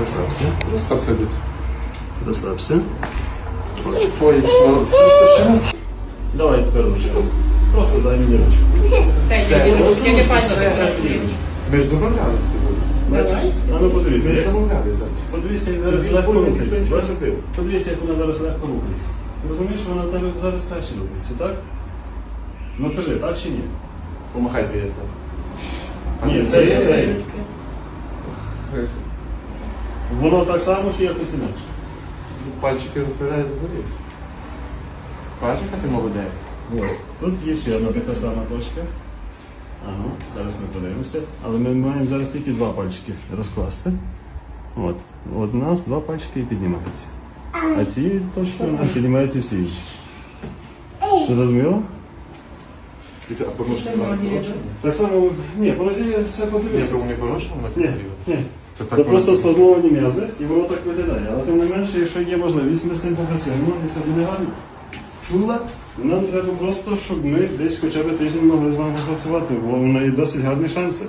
Розслабся. Розслабся десь. Розслабся. Ой, ну, все, ще. Давай тепер ручку. Просто дай мені ручку. Дай Все. ручку, я не ручку. Ми ж домовлялися з А ну подивися. Ми ж як- домовлялися. Подивися, як зараз легко рухається. Подивися, як вона зараз легко рухається. Ти розумієш, вона в тебе зараз краще рухається, так? Ну кажи, так чи ні? Помахай привіт. Ні, це є це. Воно так само чи якось інакше? Пальчики розставляють догорі. Яка ти молодець. Тут є ще одна така сама точка. Ага, зараз ми подивимося. Але ми маємо зараз тільки два пальчики розкласти. От. Одна, два пальчики і піднімається. А ці точки у нас піднімаються всі інші. Зрозуміло? Порушення вона? Так само, ні, по разі все Ні, подивися. це не порушено, вона Ні, ні. Це Це просто воно- сформовані м'язи, і воно так виглядає. Але тим не менше, якщо є можливість, ми з цим попрацюємо, і все буде гарно. Чула? Нам треба просто, щоб ми десь хоча б тиждень могли з вами попрацювати, бо в неї досить гарні шанси.